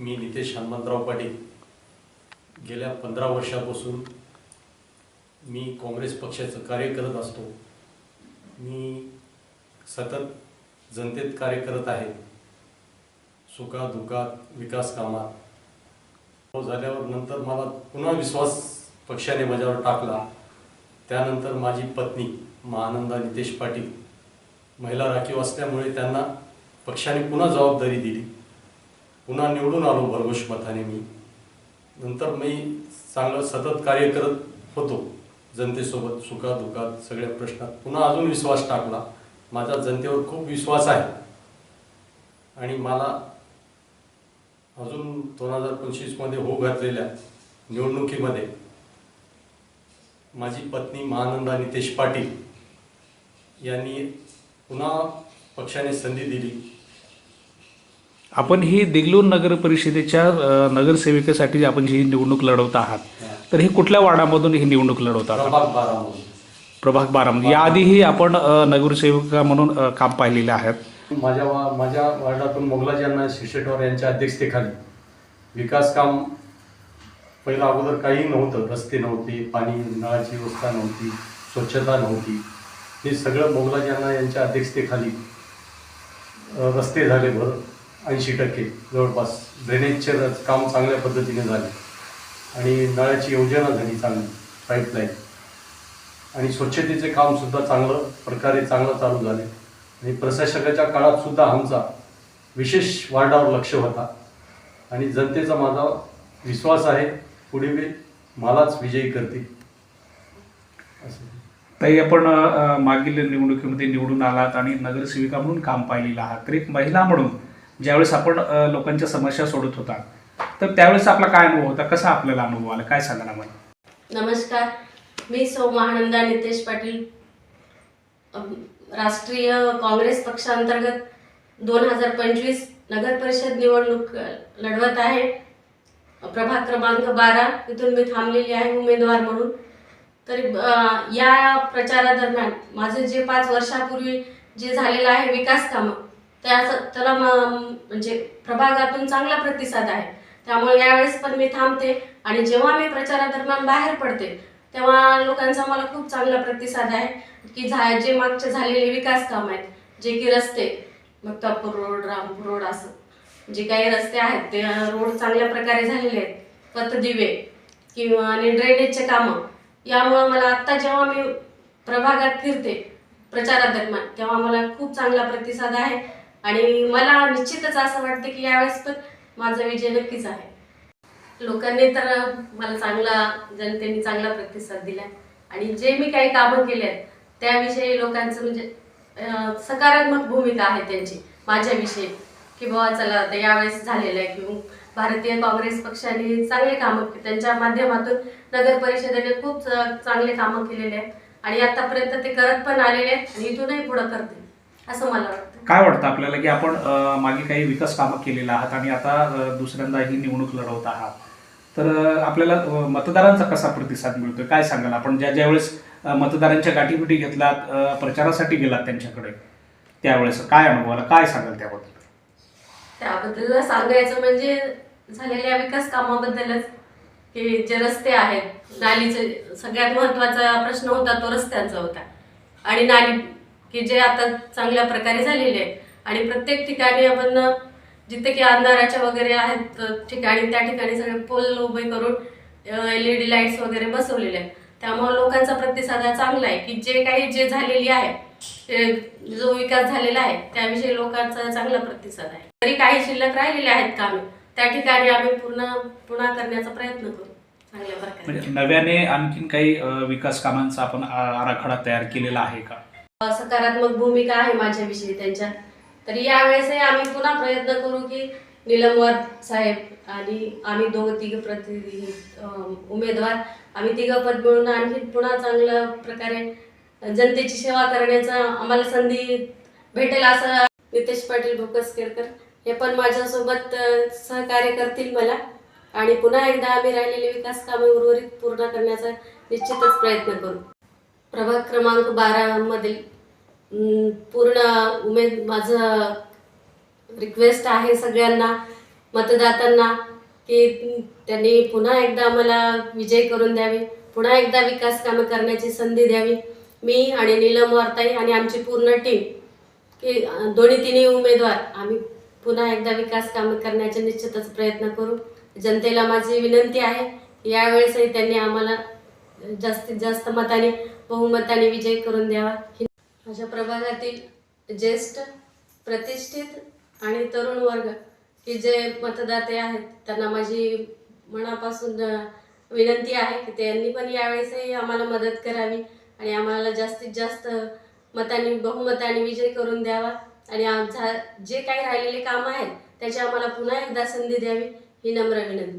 मी नितेश हनुमंतराव पाटील. गेल्या पंधरा वर्षापासून मी काँग्रेस पक्षाचं कार्य करत असतो. मी सतत जनतेत कार्य करत आहे. सुखा दुःखात विकास कामात. हो, झाल्यावर नंतर मला पुन्हा विश्वास पक्षाने माझ्यावर टाकला. त्यानंतर माझी पत्नी महानंदा नितेश पाटील महिला राखीव असल्यामुळे त्यांना पक्षाने पुन्हा जबाबदारी दिली. पुन्हा निवडून आलो भरघोष मताने मी. नंतर मी चांगलं सतत कार्य करत होतो. जनतेसोबत सुखात दुःखात सगळ्या प्रश्नात. पुन्हा अजून विश्वास टाकला. माझा जनतेवर खूप विश्वास आहे. आणि मला अजून दोन हजार पंचवीसमध्ये हो घातलेल्या निवडणुकीमध्ये माझी पत्नी महानंदा नितेश पाटील यांनी पुन्हा पक्षाने संधी दिली. आपण ही देगलूर नगर परिषदेच्या नगरसेविकेसाठी आपण जी निवडणूक लढवत आहात तर हे कुठल्या वार्डामधून ही निवडणूक लढवत आहात? प्रभाग प्रभाग बारामध्ये याआधीही आपण नगरसेविका म्हणून काम पाहिलेले आहेत माझ्या माझ्या वार्डातून मोगलाजींना शिरशेटवार यांच्या अध्यक्षतेखाली विकास काम पहिलं अगोदर काही नव्हतं. रस्ते नव्हते पाणी नळाची व्यवस्था नव्हती स्वच्छता नव्हती. हे सगळं मोगलाजींना यांच्या अध्यक्षतेखाली रस्ते झाले भर. ऐंशी टक्के जवळपास. ड्रेनेजचे काम चांगल्या पद्धतीने झाले. आणि नळाची योजना झाली चांगली पाईपलाईन आणि स्वच्छतेचे कामसुद्धा चांगलं प्रकारे चांगलं चालू झाले. आणि प्रशासकाच्या काळातसुद्धा आमचा विशेष वार्डावर लक्ष होता. आणि जनतेचा माझा विश्वास आहे पुढे मी मलाच विजयी करतील. असं. ताई आपण मागील निवडणुकीमध्ये निवडून आलात आणि नगरसेविका म्हणून काम पाहिलेलं आहात. एक महिला म्हणून ज्यावेळेस आपण लोकांच्या समस्या सोडत होता तर त्यावेळेस आपला काय अनुभव होता? कसा आपल्याला अनुभव आला? काय सांगा नमस्कार. मी सौ महानंदा नितेश पाटील राष्ट्रीय काँग्रेस पक्षांतर्गत दोन हजार पंचवीस नगर परिषद निवडणूक लढवत आहे. प्रभाग क्रमांक बारा इथून मी थांबलेली आहे उमेदवार म्हणून. तरी या प्रचारादरम्यान माझं जे पाच वर्षापूर्वी जे झालेलं आहे विकास कामं त्या त्याला म्हणजे प्रभागातून चांगला प्रतिसाद आहे. त्यामुळे यावेळेस पण मी थांबते आणि जेव्हा मी प्रचारादरम्यान बाहेर पडते तेव्हा लोकांचा मला खूप चांगला प्रतिसाद आहे की झा जे मागचे झालेले विकास काम आहेत जे की रस्ते मक्तापूर रोड रामपूर रोड असं जे काही रस्ते आहेत ते रोड चांगल्या प्रकारे झालेले आहेत. पथदिवे किंवा आणि ड्रेनेजचे कामं यामुळं मला आत्ता जेव्हा मी प्रभागात फिरते प्रचारादरम्यान तेव्हा मला खूप चांगला प्रतिसाद आहे. आणि मला निश्चितच असं वाटतं की यावेळेस पण माझा विजय नक्कीच आहे. लोकांनी तर मला चांगला जनतेने चांगला प्रतिसाद दिला. आणि जे मी काही कामं केली आहेत त्याविषयी लोकांचं म्हणजे सकारात्मक भूमिका आहे त्यांची माझ्याविषयी. की बाबा चला आता यावेळेस झालेलं आहे की भारतीय काँग्रेस पक्षाने चांगले कामं त्यांच्या माध्यमातून नगर परिषदेने खूप चांगले कामं केलेले आहेत. आणि आतापर्यंत ते करत पण आलेले आहेत आणि इथूनही पुढं करतील असं मला वाटतं. काय वाटतं आपल्याला की आपण मागे काही विकास कामं केलेलं आहात आणि आता दुसऱ्यांदा ही निवडणूक लढवत आहात? तर आपल्याला मतदारांचा कसा प्रतिसाद मिळतोय? काय सांगाल आपण? ज्या ज्यावेळेस अ, मतदारांच्या गाठीभेटी घेतलात प्रचारासाठी गेलात त्यांच्याकडे त्यावेळेस काय अनुभवाला? काय सांगाल त्याबद्दल? त्याबद्दल सांगायचं म्हणजे झालेल्या विकास कामाबद्दलच की जे रस्ते आहेत नालीचे सगळ्यात महत्त्वाचा प्रश्न होता तो रस्त्यांचा होता. आणि नाली की जे आता चांगल्या प्रकारे झालेले आहेत. आणि प्रत्येक ठिकाणी आपण जिथे की अंधाराच्या वगैरे आहेत ठिकाणी त्या ठिकाणी सगळे पोल उभे करून एल ई डी लाईट्स वगैरे बसवलेले आहेत. त्यामुळे लोकांचा प्रतिसाद हा चांगला आहे की जे काही जे झालेली आहे ते जो विकास झालेला आहे त्याविषयी लोकांचा चांगला प्रतिसाद आहे. तरी काही शिल्लक राहिलेले आहेत कामे त्या ठिकाणी आम्ही पूर्ण पुन्हा करण्याचा प्रयत्न करू. चांगल्या प्रकारे. म्हणजे नव्याने आणखीन काही विकास कामांचा आपण आराखडा तयार केलेला आहे का? सकारात्मक भूमिका आहे माझ्याविषयी त्यांच्या. तर यावेळेसही आम्ही पुन्हा प्रयत्न करू की निलमवर साहेब आणि आम्ही दोघं तिघं प्रतिनिधी उमेदवार आम्ही तिघं पद मिळून आणखी पुन्हा चांगल्या प्रकारे जनतेची सेवा करण्याचा आम्हाला संधी भेटेल असं नितेश पाटील भोकस केरकर हे पण माझ्यासोबत सहकार्य करतील मला. आणि पुन्हा एकदा आम्ही राहिलेले विकास कामे उर्वरित पूर्ण करण्याचा निश्चितच प्रयत्न करू. प्रभाग क्रमांक बारामधील पूर्ण उमेद माझं रिक्वेस्ट आहे सगळ्यांना मतदातांना की त्यांनी पुन्हा एकदा आम्हाला विजय करून द्यावे पुन्हा एकदा विकास कामं करण्याची संधी द्यावी. मी आणि नीलम वार्ताई आणि आमची पूर्ण टीम की दोन्ही तिन्ही उमेदवार आम्ही पुन्हा एकदा विकास कामं करण्याचे निश्चितच प्रयत्न करू. जनतेला माझी विनंती आहे यावेळेसही त्यांनी आम्हाला जास्तीत जास्त मताने बहुमताने विजय करून द्यावा. अशा प्रभागातील ज्येष्ठ प्रतिष्ठित आणि तरुण वर्ग की जे मतदाते आहेत त्यांना माझी मनापासून विनंती आहे की त्यांनी पण यावेळेसही आम्हाला मदत करावी आणि आम्हाला जास्तीत जास्त मतांनी बहुमताने विजय करून द्यावा. आणि आमचा जे काही राहिलेले कामं आहेत त्याची आम्हाला पुन्हा एकदा संधी द्यावी ही नम्र विनंती.